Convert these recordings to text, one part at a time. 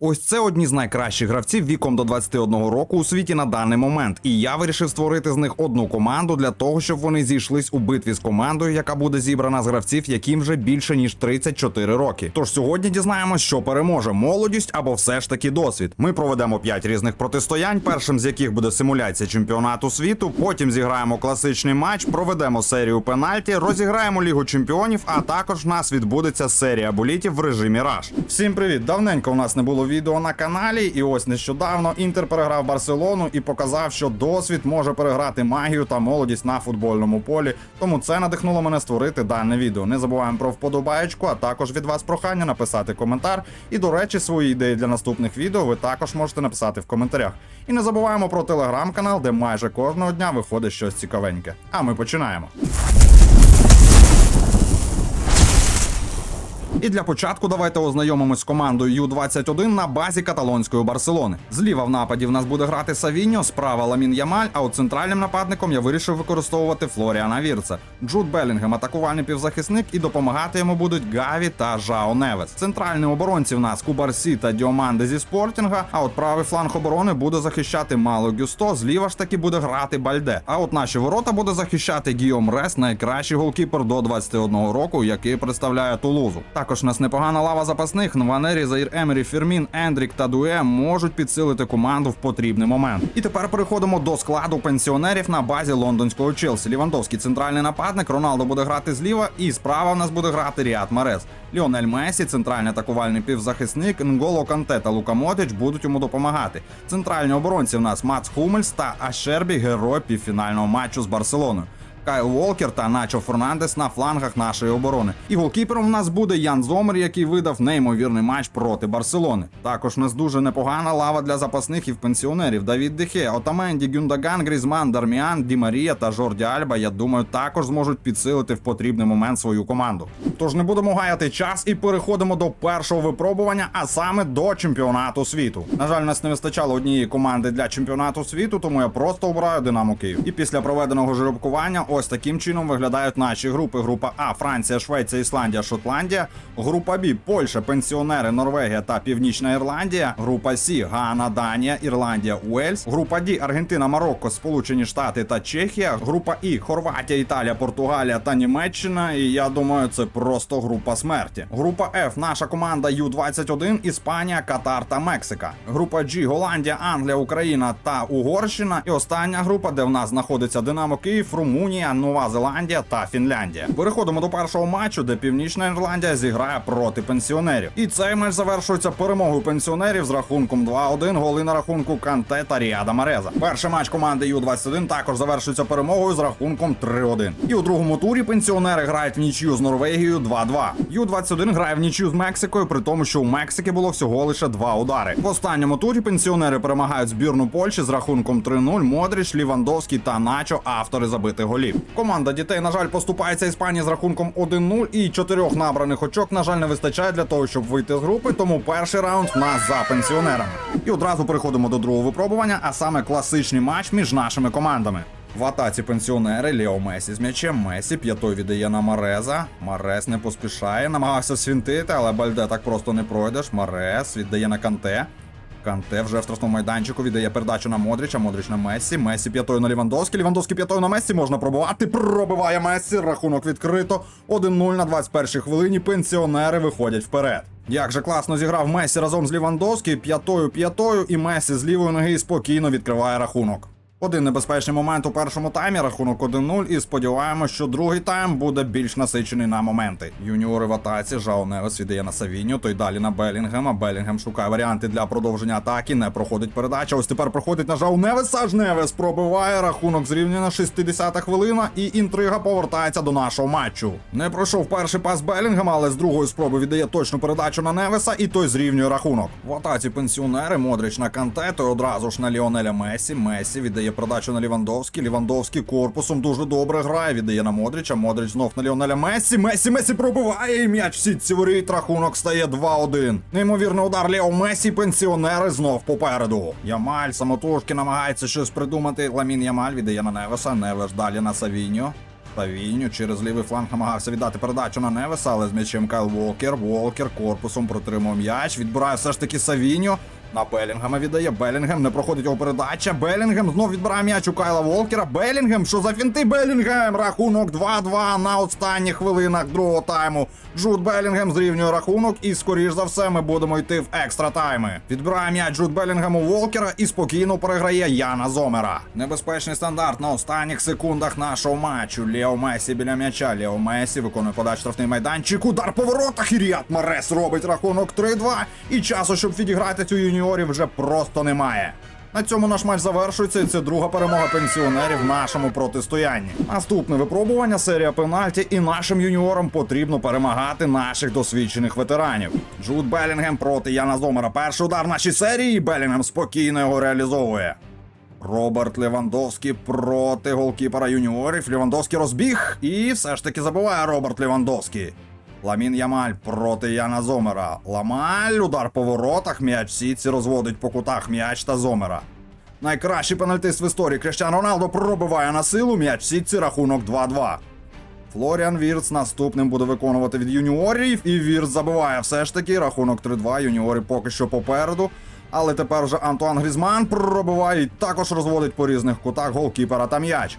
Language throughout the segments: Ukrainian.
Ось це одні з найкращих гравців віком до 21 року у світі на даний момент. І я вирішив створити з них одну команду для того, щоб вони зійшлись у битві з командою, яка буде зібрана з гравців, яким вже більше ніж 34 роки. Тож сьогодні дізнаємось, що переможе молодість або все ж таки досвід. Ми проведемо 5 різних протистоянь, першим з яких буде симуляція чемпіонату світу. Потім зіграємо класичний матч, проведемо серію пенальті, розіграємо лігу чемпіонів. А також в нас відбудеться серія болітів в режимі Раш. Всім привіт! Давненько у нас не було відео на каналі, і ось нещодавно Інтер переграв Барселону і показав, що досвід може переграти магію та молодість на футбольному полі. Тому це надихнуло мене створити дане відео. Не забуваємо про вподобаєчку, а також від вас прохання написати коментар. І до речі, свої ідеї для наступних відео ви також можете написати в коментарях. І не забуваємо про телеграм-канал, де майже кожного дня виходить щось цікавеньке. А ми починаємо. І для початку давайте ознайомимось з командою Ю-21 на базі каталонської Барселони. Зліва в нападі в нас буде грати Савіньо, справа Ламін Ямаль, а от центральним нападником я вирішив використовувати Флоріана Вірца. Джуд Белінгем атакувальний півзахисник і допомагати йому будуть Гаві та Жао Невес. Центральні оборонці в нас Кубарсі та Діоманде зі Спортінга. А от правий фланг оборони буде захищати Мало Гюсто. Зліва ж таки буде грати Бальде. А от наші ворота буде захищати Гіом Рес, найкращий голкіпер до 21 року, який представляє Тулузу. Також нас непогана лава запасних. Нванері, Заїр Емері, Фірмін, Ендрік та Дуе можуть підсилити команду в потрібний момент. І тепер переходимо до складу пенсіонерів на базі лондонського Челсі. Лівандовський центральний нападник. Роналдо буде грати зліва, і справа в нас буде грати Ріат Марес. Ліонель Месі, центральний атакувальний півзахисник, Нголо Канте та Лука Мотич будуть йому допомагати. Центральні оборонці в нас Мац Хумельс та Ашербі, герой півфінального матчу з Барселоною. Кайл Волкер та Начо Фернандес на флангах нашої оборони. І голкіпером в нас буде Ян Зомер, який видав неймовірний матч проти Барселони. Також у нас дуже непогана лава для запасних і в пенсіонерів. Давід Дехе, Отаменді, Гюндаган, Грізман, Дарміан, Ді Марія та Жорді Альба. Я думаю, також зможуть підсилити в потрібний момент свою команду. Тож не будемо гаяти час і переходимо до першого випробування, а саме до чемпіонату світу. На жаль, нас не вистачало однієї команди для чемпіонату світу, тому я просто обираю Динамо Київ. І після проведеного жеребкування ось таким чином виглядають наші групи. Група А Франція, Швеція, Ісландія, Шотландія. Група Б Польща, пенсіонери, Норвегія та Північна Ірландія. Група С Гана, Данія, Ірландія, Уельс. Група Д Аргентина, Марокко, Сполучені Штати та Чехія. Група І Хорватія, Італія, Португалія та Німеччина. І я думаю, це просто група смерті. Група Ф наша команда Ю-21, Іспанія, Катар та Мексика. Група G Голландія, Англія, Україна та Угорщина. І остання група, де в нас знаходиться Динамо Київ, Румунія, Нова Зеландія та Фінляндія. Переходимо до першого матчу, де Північна Ірландія зіграє проти пенсіонерів. І цей матч завершується перемогою пенсіонерів з рахунком 2-1. Голи на рахунку Канте та Ріада Мареза. Перший матч команди Ю-21 також завершується перемогою з рахунком 3-1. І у другому турі пенсіонери грають в нічю з Норвегією 2-2. Ю-21 грає в нічю з Мексикою, при тому, що у Мексики було всього лише два удари. В останньому турі пенсіонери перемагають збірну Польщі з рахунком 3-0. Модріч, Лівандовський та Начо автори забитих голів. Команда дітей, на жаль, поступається Іспанії з рахунком 1-0 і чотирьох набраних очок, на жаль, не вистачає для того, щоб вийти з групи. Тому перший раунд в нас за пенсіонерами. І одразу переходимо до другого випробування, а саме класичний матч між нашими командами. В атаці пенсіонери Лео Месі з м'ячем. Месі п'ятою віддає на Мареза. Марес не поспішає, намагався свінтити, але Бальде так просто не пройдеш. Марес віддає на Канте. Канте вже в штрафному майданчику віддає передачу на Модріча, Модріч на Месі. Месі п'ятою на Лівандовський. Лівандовський п'ятою на Месі. Можна пробувати. Пробиває Месі. Рахунок відкрито. 1-0 на 21-й хвилині. Пенсіонери виходять вперед. Як же класно зіграв Месі разом з Лівандовським, п'ятою п'ятою, і Месі з лівої ноги спокійно відкриває рахунок. Один небезпечний момент у першому таймі, рахунок 1-0, і сподіваємось, що другий тайм буде більш насичений на моменти. Юніори в атаці, Жао Невес віддає на Савіньо, той далі на Белінгема. Белінгем шукає варіанти для продовження атаки, не проходить передача. Ось тепер проходить на Жао Невеса. Аж Невес пробиває рахунок зрівняно 60-та хвилина, і інтрига повертається до нашого матчу. Не пройшов перший пас Белінгема, але з другої спроби віддає точну передачу на Невеса, і той зрівнює рахунок. В атаці пенсіонери Модрич на Канте, той одразу ж на Ліонеля Месі. Месі віддає передачу на Лівандовський. Лівандовський корпусом дуже добре грає. Віддає на Модрича. Модрич знов на Ліонеля Месі. Месі Месі пробиває і м'яч в сітці воріт. Рахунок стає 2-1. Неймовірний удар Лео Месі. Пенсіонери знов попереду. Ямаль самотужки намагається щось придумати. Ламін Ямаль віддає на Невеса. Невес далі на Савіньо. Савіньо через лівий фланг намагався віддати передачу на Невеса, але з м'ячем Кайл Волкер. Волкер корпусом протримав м'яч. Відбирає все ж таки Савіньо. На Белінгема віддає Белінгем, не проходить його передача. Белінгем знов відбирає м'яч у Кайла Волкера. Белінгем, що за фінти Белінгем? Рахунок 2-2 на останніх хвилинах другого тайму. Джуд Белінгем зрівнює рахунок, і скоріш за все ми будемо йти в екстра тайми. Відбирає м'яч Джуд Белінгем у Волкера і спокійно переграє Яна Зомера. Небезпечний стандарт на останніх секундах нашого матчу. Лео Месі біля м'яча. Лео Месі виконує подачу штрафний майданчик. Удар по воротах. І Ріат Марес робить рахунок 3-2. І часу, щоб відіграти цю юніорів, вже просто немає. На цьому наш матч завершується, і це друга перемога пенсіонерів в нашому протистоянні. Наступне випробування серія пенальті, і нашим юніорам потрібно перемагати наших досвідчених ветеранів. Джуд Белінгем проти Яна Зомера. Перший удар в нашій серії. і Белінгем спокійно його реалізовує. Роберт Левандовський проти голкіпера юніорів. Левандовський розбіг і все ж таки забиває Роберт Левандовський. Ламін Ямаль проти Яна Зомера. Ламаль, удар по воротах, м'яч в сітці розводить по кутах м'яч та Зомера. Найкращий пенальтист в історії Криштиан Роналдо пробиває на силу м'яч сітці рахунок 2-2. Флоріан Вірц наступним буде виконувати від юніорів, і Вірц забиває все ж таки рахунок 3-2. Юніори поки що попереду. Але тепер вже Антуан Грізман пробиває і також розводить по різних кутах голкіпера та м'яч.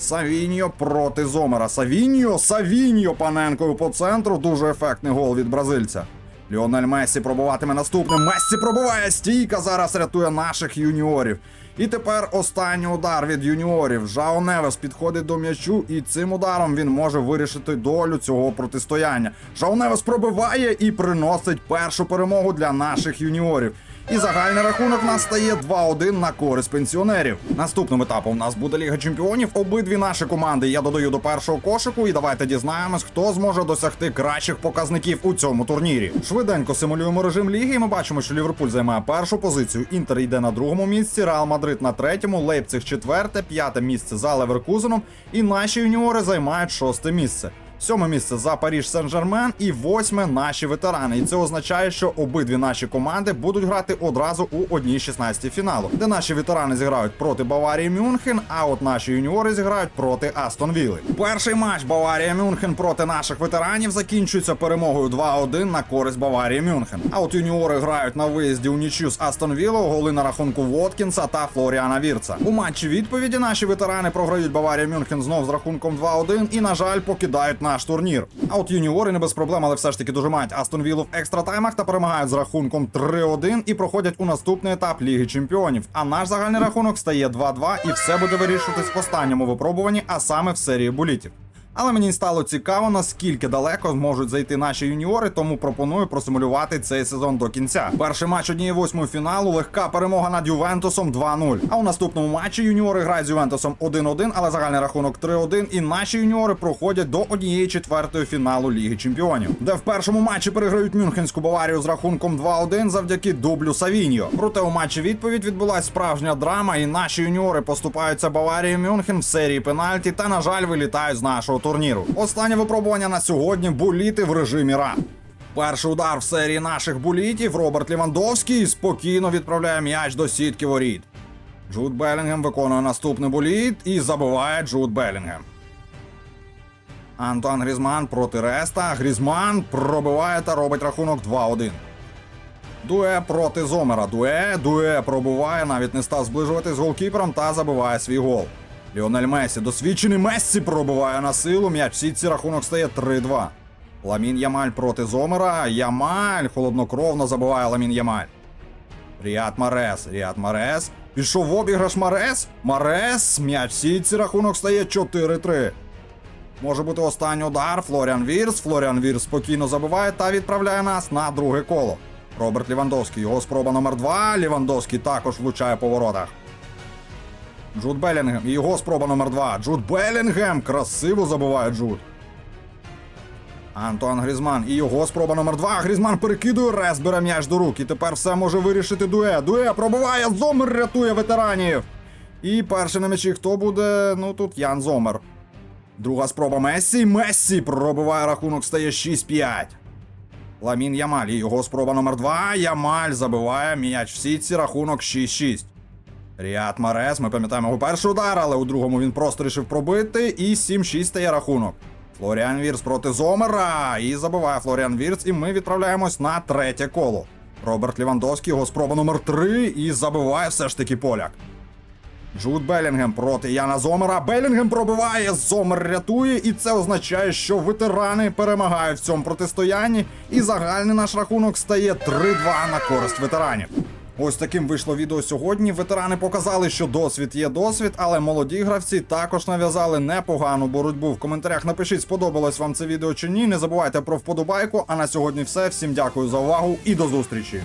Савіньо проти Зомера. Савіньо, Савіньо паненкою по центру. Дуже ефектний гол від бразильця. Ліонель Мессі пробуватиме наступним. Мессі пробуває стійка. Зараз рятує наших юніорів. І тепер останній удар від юніорів. Жао Невес підходить до м'ячу, і цим ударом він може вирішити долю цього протистояння. Жао Невес пробиває і приносить першу перемогу для наших юніорів. І загальний рахунок в нас стає 2-1 на користь пенсіонерів. Наступним етапом у нас буде Ліга Чемпіонів. Обидві наші команди я додаю до першого кошику. І давайте дізнаємось, хто зможе досягти кращих показників у цьому турнірі. Швиденько симулюємо режим ліги. і Ми бачимо, що Ліверпуль займає першу позицію. Інтер йде на другому місці. Реал Мадрид на третьому, Лейпциг четверте, п'яте місце за Леверкузеном. І наші юніори займають шосте місце. Сьоме місце за Паріж Сен-Жермен і восьме наші ветерани. І це означає, що обидві наші команди будуть грати одразу у одній 16 фіналу, де наші ветерани зіграють проти Баварії Мюнхен, а от наші юніори зіграють проти Астон Вілли. Перший матч Баварія Мюнхен проти наших ветеранів закінчується перемогою 2-1 на користь Баварії Мюнхен. А от юніори грають на виїзді у нічю з Астон Вілло, голи на рахунку Воткінса та Флоріана Вірца. У матчі відповіді наші ветерани програють Баварія Мюнхен знов з рахунком 2-1 і, на жаль, покидають наш турнір. А от юніори не без проблем, але все ж таки дуже мають Астон Віллу в екстратаймах та перемагають з рахунком 3-1 і проходять у наступний етап Ліги Чемпіонів. А наш загальний рахунок стає 2-2 і все буде вирішуватись в останньому випробуванні, а саме в серії булітів. Але мені стало цікаво, наскільки далеко зможуть зайти наші юніори, тому пропоную просимулювати цей сезон до кінця. Перший матч однієї восьмої фіналу, легка перемога над Ювентусом 2-0. А у наступному матчі юніори грають з Ювентусом 1-1, але загальний рахунок 3-1. І наші юніори проходять до однієї четвертої фіналу Ліги Чемпіонів, де в першому матчі переграють Мюнхенську Баварію з рахунком 2-1 завдяки дублю Савіньо. Проте у матчі відповідь відбулась справжня драма, і наші юніори поступаються Баварії Мюнхен в серії пенальті та, на жаль, вилітають з нашого турніру. Останнє випробування на сьогодні буліти в режимі РА. Перший удар в серії наших булітів Роберт Лівандовський спокійно відправляє м'яч до сітки воріт. Джуд Белінгем виконує наступний буліт і забиває Джуд Белінгем. Антуан Грізман проти Реста. Грізман пробиває та робить рахунок 2-1. Дуе проти Зомера. Дуе, Дуе пробиває, навіть не став зближувати з голкіпером та забиває свій гол. Ліонель Месі, досвідчений Мессі пробиває на силу. М'яч в сітці рахунок стає 3-2. Ламін Ямаль проти Зомера. Ямаль холоднокровно забиває Ламін Ямаль. Ріат Марес. Ріат Марес. Пішов в обіграш Марес. Марес. М'яч в сітці рахунок стає 4-3. Може бути останній удар. Флоріан Вірс. Флоріан Вірс спокійно забиває та відправляє нас на друге коло. Роберт Лівандовський. Його спроба номер 2 Лівандовський також влучає по воротах. Джуд Белінгем. І його спроба номер 2 Джуд Белінгем. Красиво забиває Джуд. Антуан Грізман. І його спроба номер 2 Грізман перекидує, Рес бере м'яч до рук. І тепер все може вирішити Дуе. Дуе пробиває. Зомер рятує ветеранів. І перший на м'ячі хто буде? Ну тут Ян Зомер. Друга спроба Мессі. Мессі пробиває рахунок, стає 6-5. Ламін Ямаль. І його спроба номер 2 Ямаль забиває м'яч в сітці, рахунок 6-6. Ріат Марес, ми пам'ятаємо його перший удар, але у другому він просто рішив пробити. І 7-6 стає рахунок. Флоріан Вірс проти Зомера. І забиває Флоріан Вірс, і ми відправляємось на третє коло. Роберт Лівандовський, його спроба номер 3 і забиває все ж таки поляк. Джуд Белінгем проти Яна Зомера. Белінгем пробиває, Зомер рятує, і це означає, що ветерани перемагають в цьому протистоянні. І загальний наш рахунок стає 3-2 на користь ветеранів. Ось таким вийшло відео сьогодні. Ветерани показали, що досвід є досвід, але молоді гравці також нав'язали непогану боротьбу. В коментарях напишіть, сподобалось вам це відео чи ні. Не забувайте про вподобайку. А на сьогодні все. Всім дякую за увагу і до зустрічі.